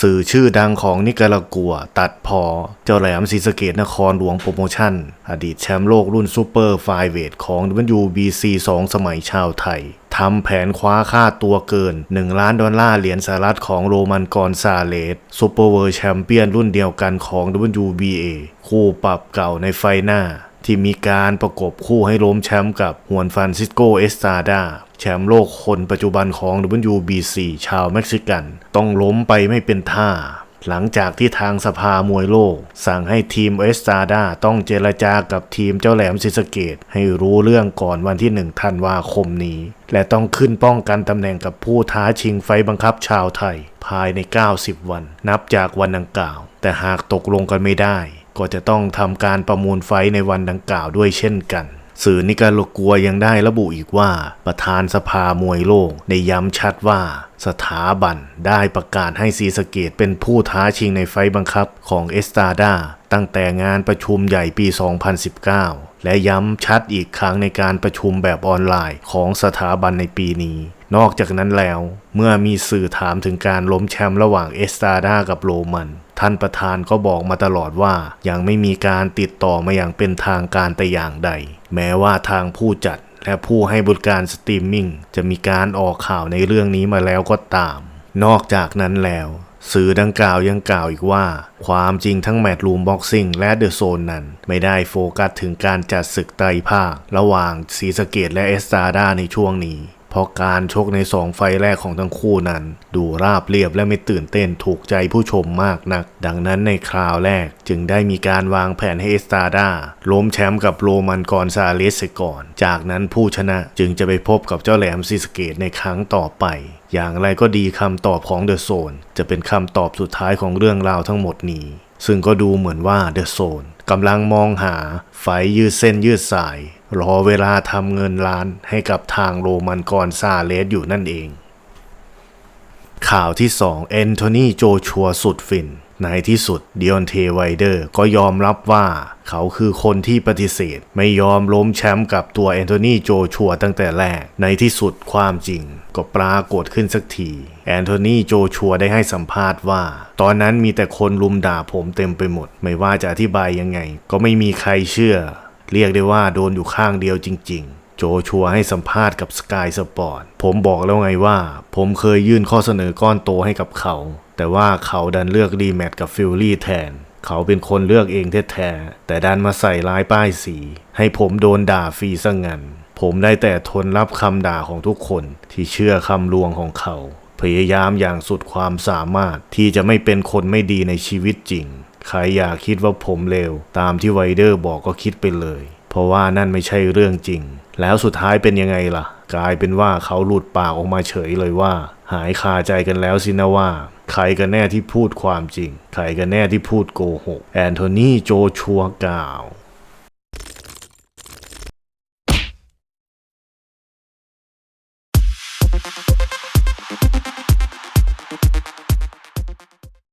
สื่อชื่อดังของนิการากัว ตัดพอ เจ้าแหลมศรีสะเกดนครหลวงโปรโมชั่น อดีตแชมป์โลกรุ่นซูเปอร์ไฟเวทของ WBC 2 สมัยชาวไทยทำแผนคว้าค่าตัวเกิน 1 ล้านดอลลาร์เหรียญสหรัฐของโรมันกอนซาเลสซูเปอร์เวิร์แชมเปี้ยนรุ่นเดียวกันของ WBA คู่ปรับเก่าในไฟหน้า ที่มีการประกบคู่ให้ล้มแชมป์กับฮวนฟานซิสโกเอสตาดาแชมป์โลกคนปัจจุบันของ WBC ชาวเม็กซิกัน ต้องล้มไปไม่เป็นท่า หลังจากที่ทางสภามวยโลก สั่งให้ทีมเอสตาดาต้องเจรจากับทีมเจ้าแหลมซิสเกต ให้รู้เรื่องก่อนวันที่1ธันวาคมนี้ และต้องขึ้นป้องกันตำแหน่งกับผู้ท้าชิงไฟบังคับชาวไทย ภายใน 90 วัน นับจากวันดังกล่าว แต่หากตกลงกันไม่ได้ ก็จะต้องทำการประมูลไฟในวันดังกล่าวด้วยเช่นกันสื่อนิการากัวยังได้ระบุอีกว่า ประธานสภามวยโลกได้ย้ำชัดว่า สถาบันได้ประกาศให้ซีสเกตเป็นผู้ท้าชิงในไฟบังคับของเอสตาดาตั้งแต่งานประชุมใหญ่ปี 2019 และย้ำชัดอีกครั้งในการประชุมแบบออนไลน์ของสถาบันในปีนี้ นอกจากนั้นแล้ว เมื่อมีสื่อถามถึงการล้มแชมป์ระหว่างเอสตาดากับโรมัน ท่านประธานก็บอกมาตลอดว่ายังไม่มีการติดต่อมาอย่างเป็นทางการแต่อย่างใด แม้ว่าทางผู้จัดและผู้ให้บริการสตรีมมิ่งจะมีการออกข่าวในเรื่องนี้มาแล้วก็ตาม นอกจากนั้นแล้วสื่อดังกล่าวยังกล่าวอีกว่า ความจริงทั้งแมตช์รูมบ็อกซิ่งและเดอะโซนนั้น ไม่ได้โฟกัสถึงการจัดศึกไตรภาค ระหว่างซีสะเกตและเอสตาดาในช่วงนี้เพราะการชกในสองไฟแรกของทั้งคู่นั้น ดูราบเรียบและไม่ตื่นเต้นถูกใจผู้ชมมากนัก ดังนั้นในคราวแรกจึงได้มีการวางแผนให้เอสตาดาล้มแชมป์กับโรมันกอนซาเลสก่อน จากนั้นผู้ชนะจึงจะไปพบกับเจ้าแหลมซีสเกตในครั้งต่อไป อย่างไรก็ดีคำตอบของเดอะโซนจะเป็นคำตอบสุดท้ายของเรื่องราวทั้งหมดนี้ ซึ่งก็ดูเหมือนว่าเดอะโซนกำลังมองหาไฟยืดเส้นยืดสาย รอเวลาทำเงินล้านให้กับทางโรมันกอนซาเลสอยู่นั่นเอง ข่าวที่2แอนโทนีโจชัวสุดฟิน ในที่สุดเดียนเทไวเดอร์ก็ยอมรับว่าเขาคือคนที่ปฏิเสธ ไม่ยอมล้มแชมป์กับตัวแอนโทนีโจชัวตั้งแต่แรก ในที่สุดความจริง ก็ปรากฏขึ้นสักที แอนโทนีโจชัวได้ให้สัมภาษณ์ว่า ตอนนั้นมีแต่คนลุมด่าผมเต็มไปหมด ไม่ว่าจะอธิบายยังไง ก็ไม่มีใครเชื่อ เรียกได้ว่าโดนอยู่ข้างเดียวจริง ๆ โจชัวให้สัมภาษณ์กับสกายสปอร์ตผมบอกแล้วไงว่า ผมเคยยื่นข้อเสนอก้อนโตให้กับเขา แต่ว่าเขาดันเลือกรีแมตกับฟิลลี่แทน เขาเป็นคนเลือกเองแท้ๆแต่ดันมาใส่ร้ายป้ายสี ให้ผมโดนด่าฟรีซะงั้นผมได้แต่ทนรับคำด่าของทุกคนที่เชื่อคำลวงของเขา พยายามอย่างสุดความสามารถที่จะไม่เป็นคนไม่ดีในชีวิตจริง ใครอยากคิดว่าผมเลวตามที่ไวเดอร์บอกก็คิดไปเลย เพราะว่านั่นไม่ใช่เรื่องจริง แล้วสุดท้ายเป็นยังไงล่ะ กลายเป็นว่าเขาหลุดปากออกมาเฉยเลยว่า หายคาใจกันแล้วสินะว่า ใครกันแน่ที่พูดความจริง ใครกันแน่ที่พูดโกหก แอนโทนีโจชัวกล่าว